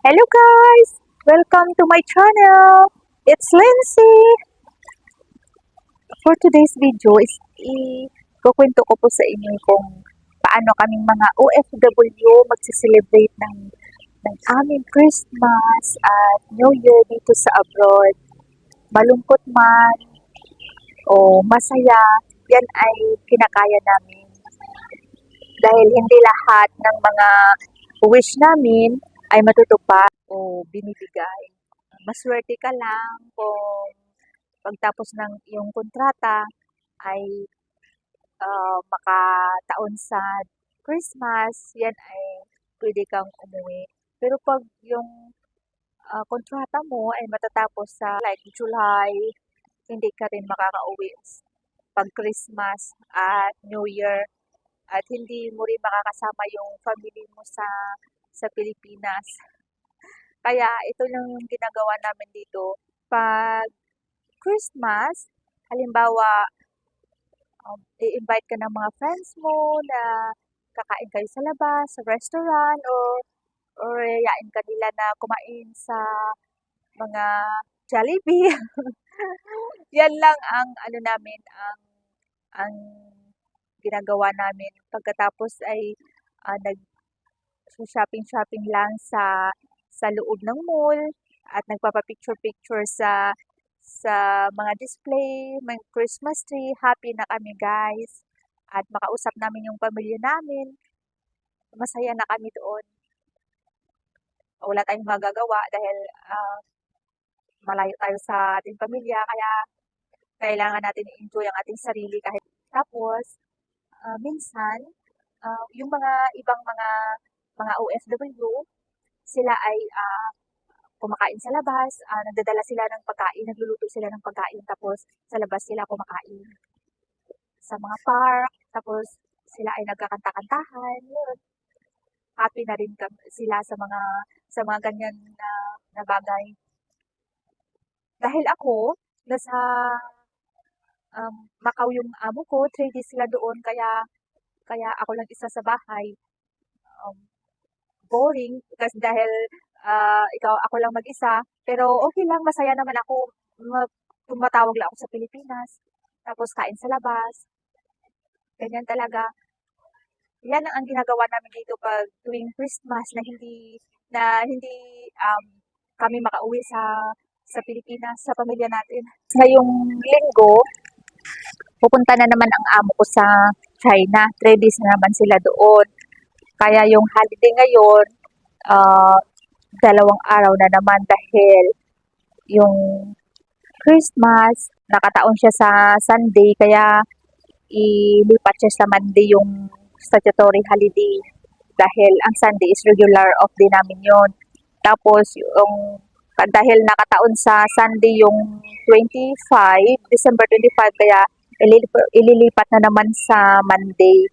Hello guys! Welcome to my channel! It's Lindsay! For today's video is i-kukwento ko po sa inyo kung paano kaming mga OFW magsiselebrate ng, ng aming Christmas at New Year dito sa abroad. Malungkot man o masaya, yan ay kinakaya namin. Dahil hindi lahat ng mga wish namin ay matutupad o binibigay. Maswerte ka lang kung pagtapos ng iyong kontrata ay ah, makataon sa Christmas, yan ay pwede kang umuwi. Pero pag yung ah, kontrata mo ay matatapos sa like July, hindi ka rin makakauwi pag Christmas at New Year at hindi mo rin makakasama yung family mo sa sa Pilipinas. Kaya ito lang yung ginagawa namin dito. Pag Christmas, halimbawa, um, i-invite ka ng mga friends mo na kakain kayo sa labas, sa restaurant, or, or yayain ka nila na kumain sa mga Jollibee. Yan lang ang ano namin, ang ang ginagawa namin. Pagkatapos ay ah, nag shopping-shopping lang sa sa loob ng mall at nagpapa-picture-picture sa sa mga display, may Christmas tree. Happy na kami guys. At makausap namin yung pamilya namin. Masaya na kami doon. Wala tayong magagawa dahil ah, malayo tayo sa ating pamilya. Kaya kailangan natin i-enjoy ang ating sarili kahit tapos ah, minsan ah, yung mga ibang mga mga OFW sila ay ah, kumakain sa labas, ah, nagdadala sila ng pagkain, nagluluto sila ng pagkain, tapos sa labas sila kumakain. Sa mga park, tapos sila ay nagkakanta-kantahan, yun. Happy na rin sila sa mga sa mga ganyan na, na bagay. Dahil ako, nasa um, Macau yung amo ko, 3 days sila doon, kaya kaya ako lang isa sa bahay. Um, boring kasi dahil ah, ikaw ako lang mag-isa. Pero okay lang, masaya naman ako. Ma- Tumatawag lang ako sa Pilipinas. Tapos kain sa labas. Ganyan talaga. Yan ang ginagawa namin dito pag tuwing Christmas na hindi na hindi um, kami makauwi sa sa Pilipinas, sa pamilya natin. Ngayong linggo, pupunta na naman ang amo ko sa China. Three days na naman sila doon. Kaya yung holiday ngayon, ah, dalawang araw na naman dahil yung Christmas, nakataon siya sa Sunday, kaya ilipat siya sa Monday yung statutory holiday dahil ang Sunday is regular off day namin yon. Tapos yung dahil nakataon sa Sunday yung 25, December 25, kaya ililipat na naman sa Monday.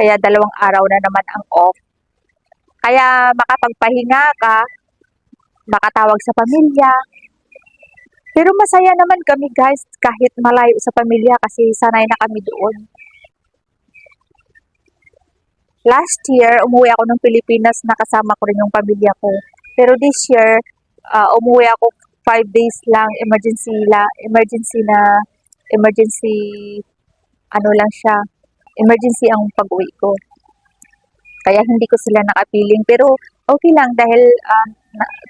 Kaya dalawang araw na naman ang off. Kaya makapagpahinga ka, makatawag sa pamilya. Pero masaya naman kami guys kahit malayo sa pamilya kasi sanay na kami doon. Last year, umuwi ako ng Pilipinas na kasama ko rin yung pamilya ko. Pero this year, ah, umuwi ako five days lang, emergency la, emergency na, emergency, ano lang siya, emergency ang pag-uwi ko. Kaya hindi ko sila nakapiling. Pero okay lang dahil um,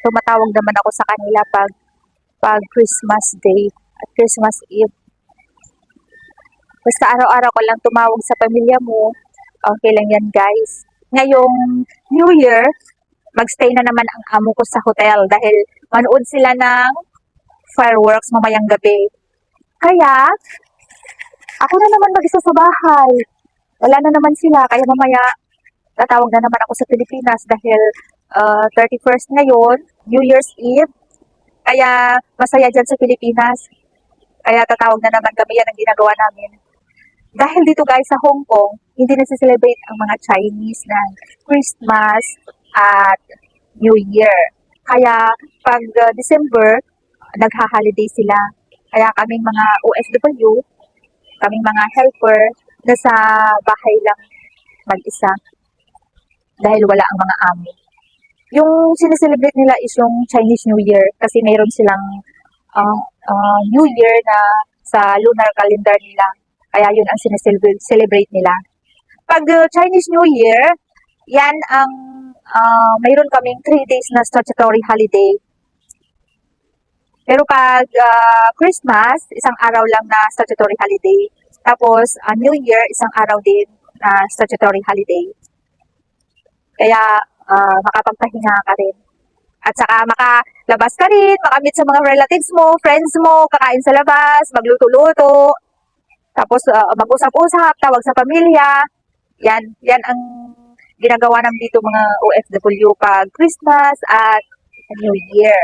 tumatawag naman ako sa kanila pag pag Christmas Day at Christmas Eve. Basta araw-araw ko lang tumawag sa pamilya mo, okay lang yan guys. Ngayong New Year, magstay na naman ang amo ko sa hotel dahil manood sila ng fireworks mamayang gabi. Kaya, ako na naman mag-isa sa bahay. Wala na naman sila, kaya mamaya tatawag na naman ako sa Pilipinas dahil uh, 31st ngayon, New Year's Eve. Kaya masaya dyan sa Pilipinas. Kaya tatawag na naman kami yan ang ginagawa namin. Dahil dito guys sa Hong Kong, hindi na celebrate ang mga Chinese ng Christmas at New Year. Kaya pag uh, December, nagha-holiday sila. Kaya kaming mga OFW, kaming mga helper, nasa bahay lang mag-isa dahil wala ang mga amo. yung sineselebrate nila is yung Chinese New Year kasi mayroon silang ah, ah, New Year na sa lunar calendar nila. Kaya yun ang sineselebrate nila. Pag uh, Chinese New Year, yan ang ah, mayroon kaming 3 days na statutory holiday. Pero pag ah, Christmas, isang araw lang na statutory holiday. Tapos, ah, New Year, isang araw din na statutory holiday. Kaya, ah, makapagpahinga ka rin. At saka makalabas ka rin, makamit sa mga relatives mo, friends mo, kakain sa labas, magluto-luto, tapos ah, mag-usap-usap, tawag sa pamilya. Yan, yan ang ginagawa namin dito mga OFW pag Christmas at New Year.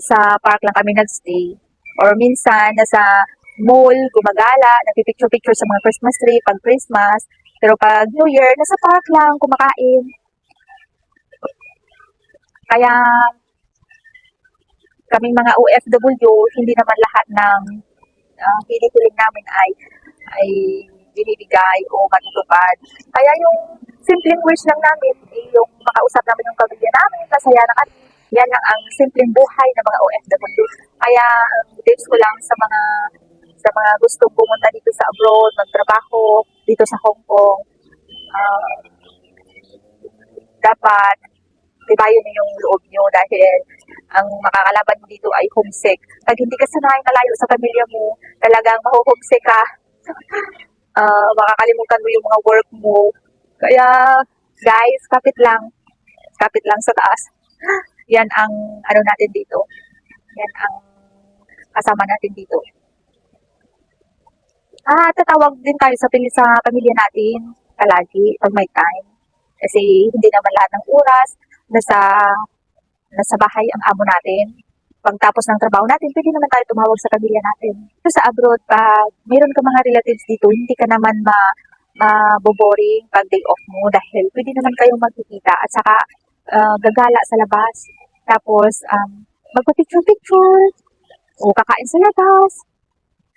Sa park lang kami nagstay. Or minsan, nasa mall, gumagala, nagpipicture-picture sa mga Christmas tree pag Christmas. Pero pag New Year, nasa park lang, kumakain. Kaya, kaming mga OFW, hindi naman lahat ng uh, hinihiling namin ay ay binibigay o matutupad. Kaya yung simpleng wish lang namin, eh, yung makausap namin yung pamilya namin, masaya na kami. Yan lang ang simpleng buhay ng mga OFW. Kaya ang tips ko lang sa mga sa mga gustong pumunta dito sa abroad, magtrabaho dito sa Hong Kong, ah, dapat tibayin niyo yung loob niyo dahil ang makakalaban mo dito ay homesick. Pag hindi ka sanay malayo sa pamilya mo, talagang mahuhomesick ka. Ah, makakalimutan mo yung mga work mo. Kaya, guys, kapit lang. Kapit lang sa taas. Yan ang ano natin dito. Yan ang kasama natin dito. Ah, tatawag din tayo sa, pili- sa pamilya natin palagi pag may time. Kasi hindi naman lahat ng oras nasa nasa bahay ang amo natin. Pagtapos ng trabaho natin, pwede naman tayo tumawag sa pamilya natin. So sa abroad, pag mayroon ka mga relatives dito, hindi ka naman ma maboboring pag day off mo dahil pwede naman kayong magkikita at saka ah, gagala sa labas. Tapos, um, magpa-picture-picture o kakain sa labas.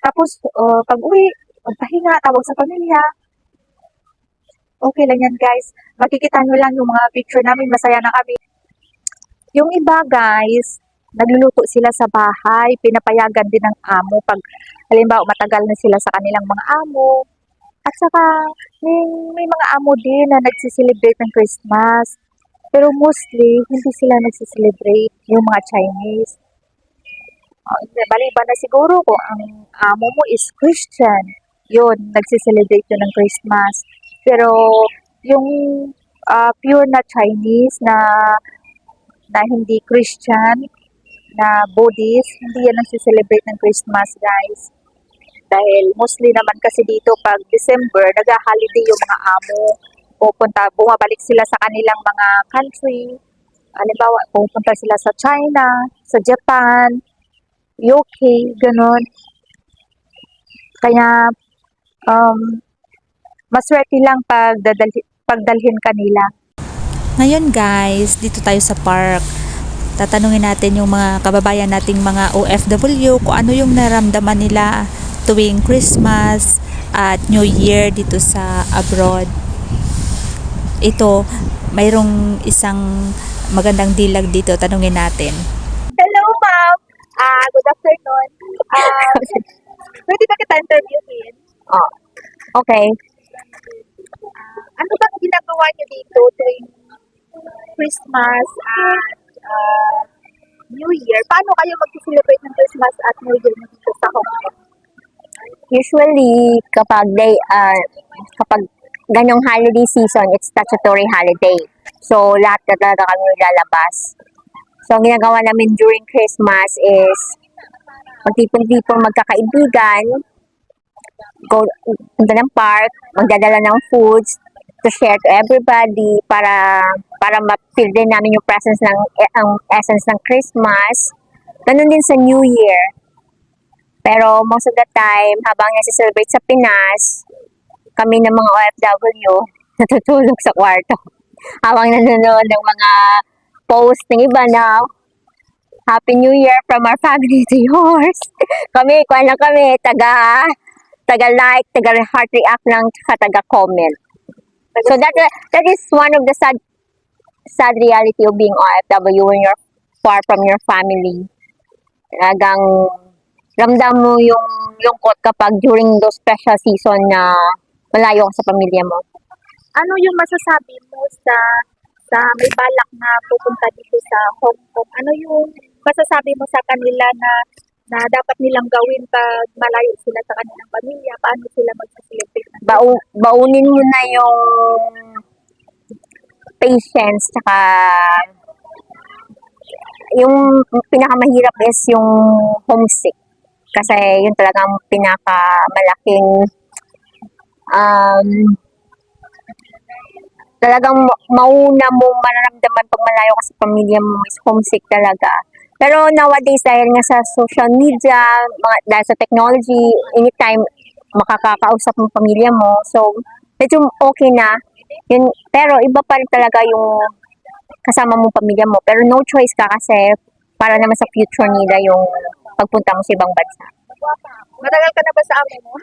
Tapos, uh, pag uwi, magpahinga, tawag sa pamilya. Okay lang yan, guys. Makikita nyo lang yung mga picture namin. Masaya na kami. Yung iba, guys, nagluluto sila sa bahay. Pinapayagan din ng amo pag halimbawa matagal na sila sa kanilang mga amo. At saka, may, may mga amo din na nagsiselebrate ng Christmas. Pero mostly, hindi sila nagsiselebrate yung mga Chinese. Uh, baliba na siguro kung ang amo mo is Christian. Yun, nagsiselebrate yun ng Christmas. Pero, yung ah, pure na Chinese na na hindi Christian, na Buddhist, hindi yan nagsiselebrate ng Christmas, guys. Dahil mostly naman kasi dito pag December, nag-holiday yung mga amo. Pupunta, bumabalik sila sa kanilang mga country. Halimbawa, pupunta sila sa China, sa Japan, UK, ganun. Kaya, um, maswerte lang pag pagdalhin kanila. Ngayon guys, dito tayo sa park. Tatanungin natin yung mga kababayan nating mga OFW kung ano yung naramdaman nila tuwing Christmas at New Year dito sa abroad. Ito, mayroong isang magandang dilag dito. Tanungin natin. Good afternoon. Ah, pwede ba kita interviewin? Oh, okay. Ano bang ginagawa niyo dito tuwing Christmas at ah, New Year? Paano kayo mag-celebrate ng Christmas at New Year dito sa Hong Kong? Usually, kapag they are, kapag ganyong holiday season, it's statutory holiday. So, lahat na talaga kami lalabas. So, ang ginagawa namin during Christmas is, magtipon-tipon magkakaibigan, go, punta ng park, magdadala ng foods, to share to everybody para para ma-feel din namin yung presence ng eh, ang essence ng Christmas. Ganun din sa New Year. Pero most of the time, habang nasi-celebrate sa Pinas, kami ng mga OFW, natutulog sa kwarto. habang nanonood ng mga post ng iba na Happy New Year from our family to yours. kami, kuha lang kami, taga, taga like, taga heart react lang, tsaka taga comment. So that that is one of the sad sad reality of being OFW when you're far from your family. Talagang ramdam mo yung lungkot kapag during those special season na malayo ka sa pamilya mo. Ano yung masasabi mo sa sa may balak na pupunta dito sa Hong Kong? Ano yung masasabi mo sa kanila na na dapat nilang gawin pag malayo sila sa kanilang pamilya? Paano sila ng- Bau- baunin mo na yung patience tsaka yung pinakamahirap is yung homesick. Kasi yun talagang pinakamalaking um, talagang ma- mauna mo mararamdaman pag malayo ka sa pamilya mo is homesick talaga. Pero nowadays, dahil nga sa social media, mga, dahil sa technology, anytime makakakausap mo pamilya mo. So, medyo okay na. Yun, pero iba pa rin talaga yung kasama mo pamilya mo. Pero no choice ka kasi para naman sa future nila yung pagpunta mo sa ibang bansa. Matagal ka na ba sa amo mo?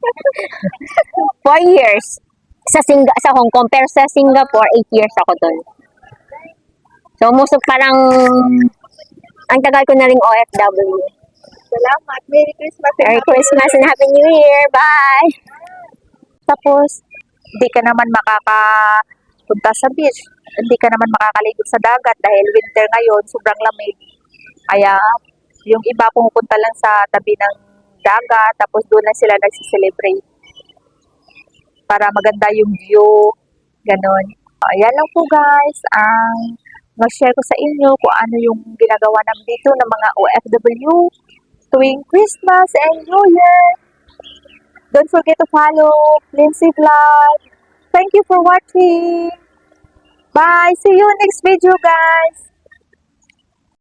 Four years sa Sing- sa Hong Kong. Pero sa Singapore, eight years ako doon. So, most of parang ang tagal ko na ring OFW. Salamat. Merry Christmas. Merry Christmas and Happy New Year. Bye! Tapos, hindi ka naman makakapunta sa beach. Hindi ka naman makakaligo sa dagat dahil winter ngayon, sobrang lamig. Kaya, yung iba pumupunta lang sa tabi ng dagat, tapos doon lang sila nagsiselebrate. Para maganda yung view. Ganon. Ayan lang po guys, ang mag-share ko sa inyo kung ano yung ginagawa namin dito ng mga OFW tuwing Christmas and New Year. Don't forget to follow Lindsay Vlog. Thank you for watching. Bye. See you next video, guys.